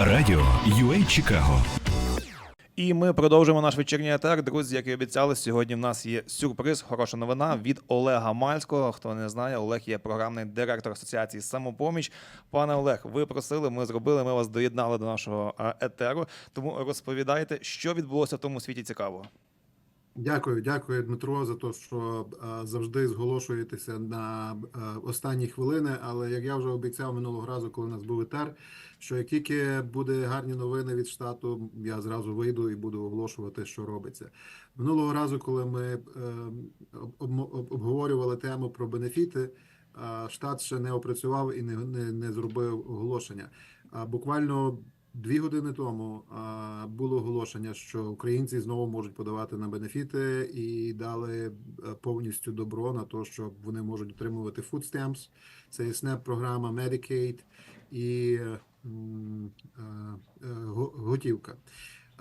Радіо UA Чикаго. І ми продовжуємо наш вечірній етер. Друзі, як і обіцяли, сьогодні в нас є сюрприз, хороша новина від Олега Мальського. Хто не знає, Олег є програмний директор асоціації Самопоміч. Пане Олег, ви просили, ми зробили. Ми вас доєднали до нашого е, етеру. Тому розповідайте, що відбулося в тому світі цікавого. Дякую, дякую, Дмитро, за те, що е, завжди зголошуєтеся на е, останні хвилини. Але як я вже обіцяв минулого разу, коли у нас був етер, що як тільки буде гарні новини від штату, я зразу вийду і буду оголошувати, що робиться. Минулого разу, коли ми е, об- об- обговорювали тему про бенефіти, штат ще не опрацював і не, не, не зробив оголошення. А буквально Дві години тому а, було оголошення, що українці знову можуть подавати на бенефіти і дали е, повністю добро на те, що вони можуть отримувати food stamps. Це SNAP програма Medicaid і е, е, готівка.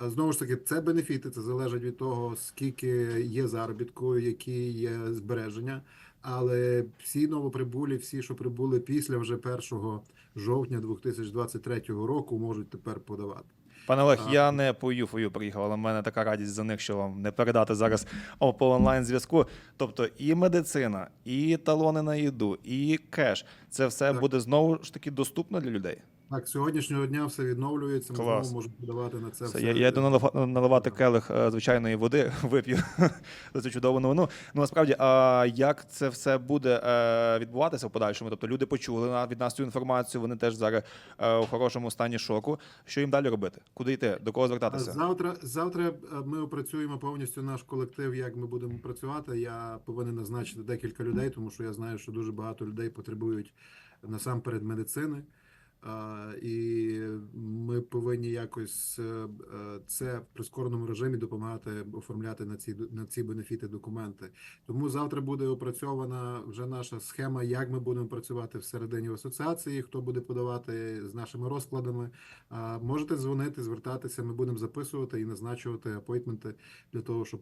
Знову ж таки, це бенефіти, це залежить від того, скільки є заробітку, які є збереження. Але всі новоприбулі, всі, що прибули після вже 1 жовтня 2023 року, можуть тепер подавати. Пане Олег, А. я не по ЮФОЮ приїхав, але в мене така радість за них, що вам не передати зараз по онлайн зв'язку. Тобто і медицина, і талони на їду, і кеш це все Так. буде знову ж таки доступно для людей. Так, сьогоднішнього дня все відновлюється. Ми Клас. знову можемо подавати на це Все, все. я, я йду налива- наливати келих е, звичайної води, вип'ю за цю чудову новину. Ну насправді, а як це все буде е, відбуватися в подальшому? Тобто люди почули на- від нас цю інформацію, вони теж зараз е, у хорошому стані шоку. Що їм далі робити? Куди йти? До кого А звертатися? Завтра, завтра е, ми опрацюємо повністю наш колектив, як ми будемо працювати. Я повинен назначити декілька людей, тому що я знаю, що дуже багато людей потребують насамперед медицини. І ми повинні якось е, е, це в прискореному режимі допомагати оформляти на ці на ці бенефіти документи. Тому завтра буде опрацьована вже наша схема, як ми будемо працювати всередині асоціації, хто буде подавати з нашими розкладами. Можете дзвонити, звертатися. Ми будемо записувати і назначувати апойтменти для того, щоб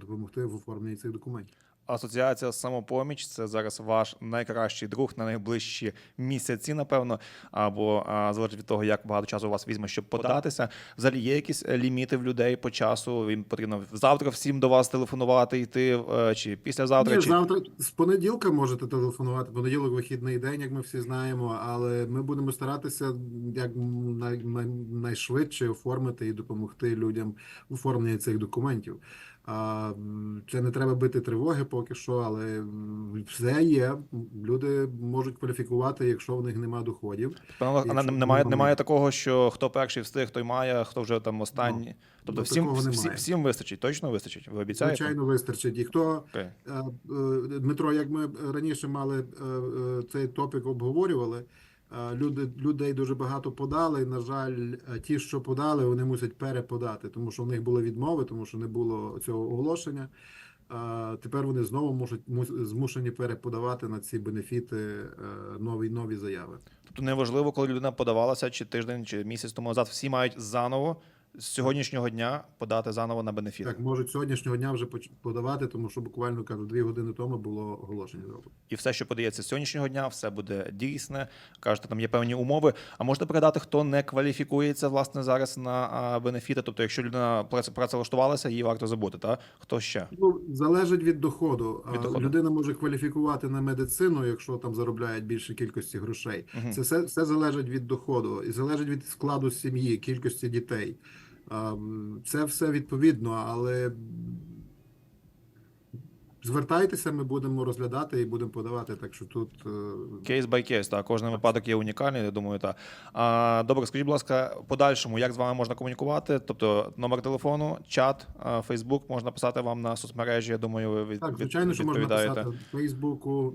допомогти в оформленні цих документів. Асоціація самопоміч це зараз ваш найкращий друг на найближчі місяці, напевно, або а, залежить від того, як багато часу у вас візьме, щоб податися. Взагалі є якісь е, ліміти в людей по часу. Їм потрібно завтра всім до вас телефонувати, йти е, чи післязавтра, Ні, чи завтра з понеділка можете телефонувати. Понеділок вихідний день, як ми всі знаємо, але ми будемо старатися як най, найшвидше оформити і допомогти людям в оформленні цих документів. Це не треба бити тривоги поки що, але все є. Люди можуть кваліфікувати, якщо в них нема доходів. Пане Якщо немає, немає. немає такого, що хто перший встиг, той має, хто вже там останній. Тобто ну, всім, такого всі, немає. всім вистачить, точно вистачить. Ви обіцяєте? Звичайно, вистачить. І хто Окей. Е, е, Дмитро, як ми раніше мали е, цей топік обговорювали, люди, людей дуже багато подали. На жаль, е, ті, що подали, вони мусять переподати, тому що в них були відмови, тому що не було цього оголошення. Е, Тепер вони знову можуть змушені переподавати на ці бенефіти е, нові нові заяви. Тобто неважливо, коли людина подавалася, чи тиждень, чи місяць тому назад, всі мають заново з сьогоднішнього дня подати заново на бенефіти. Так можуть сьогоднішнього дня вже подавати, тому що буквально кажу, дві години тому було оголошення зроблено. І все, що подається з сьогоднішнього дня, все буде дійсне. Кажете, там є певні умови. А можете передати, хто не кваліфікується власне зараз на бенефіти? Тобто, якщо людина праце- працевлаштувалася, її варто забути, та хто ще? Ну, залежить від доходу. Від доходу. Людина може кваліфікувати на медицину, якщо там заробляють більше кількості грошей. Мгм. Це все, все залежить від доходу і залежить від складу сім'ї, кількості дітей. А, м, Це все відповідно, але звертайтеся, ми будемо розглядати і будемо подавати. Так що тут е, Кейс бай кейс, так, кожен випадок є унікальний, я думаю, так. А, добре, скажіть, будь ласка, подальшому, як з вами можна комунікувати? Тобто номер телефону, чат, Фейсбук, можна писати вам на соцмережі, я думаю, ви від, Так, звичайно, що можна писати в Фейсбуку.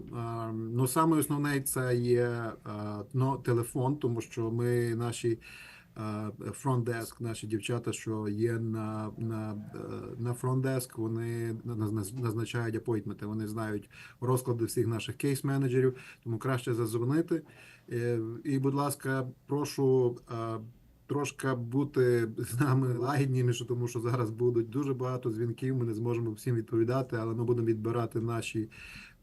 Ну, саме основне це є а, ну, телефон, тому що ми наші фронт-деск, наші дівчата, що є на, на, е, на фронт-деск, вони наз- наз- назначають апойтменти. Вони знають розклади всіх наших кейс-менеджерів, тому краще зазвонити. Е, І, будь ласка, прошу. а, Трошки бути з нами лагідніші, тому що зараз будуть дуже багато дзвінків. Ми не зможемо всім відповідати, але ми будемо відбирати наші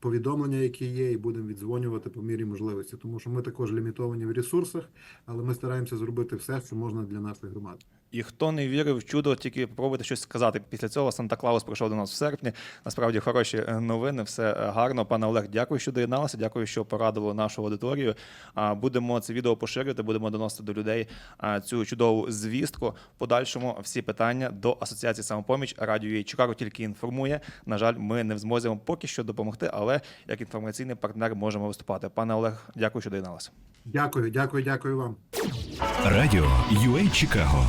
повідомлення, які є, і будемо віддзвонювати по мірі можливості, тому що ми також лімітовані в ресурсах, але ми стараємося зробити все, що можна для нашої громади. І хто не вірив в чудо, тільки пробуйте щось сказати. Після цього Санта Клаус прийшов до нас в серпні. Насправді хороші е, новини, все е, гарно. Пане Олег, дякую, що доєдналися. Дякую, що порадили нашу аудиторію. Будемо це відео поширювати, будемо доносити до людей цю чудову звістку. Подальшому всі питання до асоціації самопоміч радіо «UA Чикаго тільки інформує. На жаль, ми не зможемо поки що допомогти, але як інформаційний партнер можемо виступати. Пане Олег, дякую, що доєдналися. Дякую, дякую, дякую вам. Радіо UA Чикаго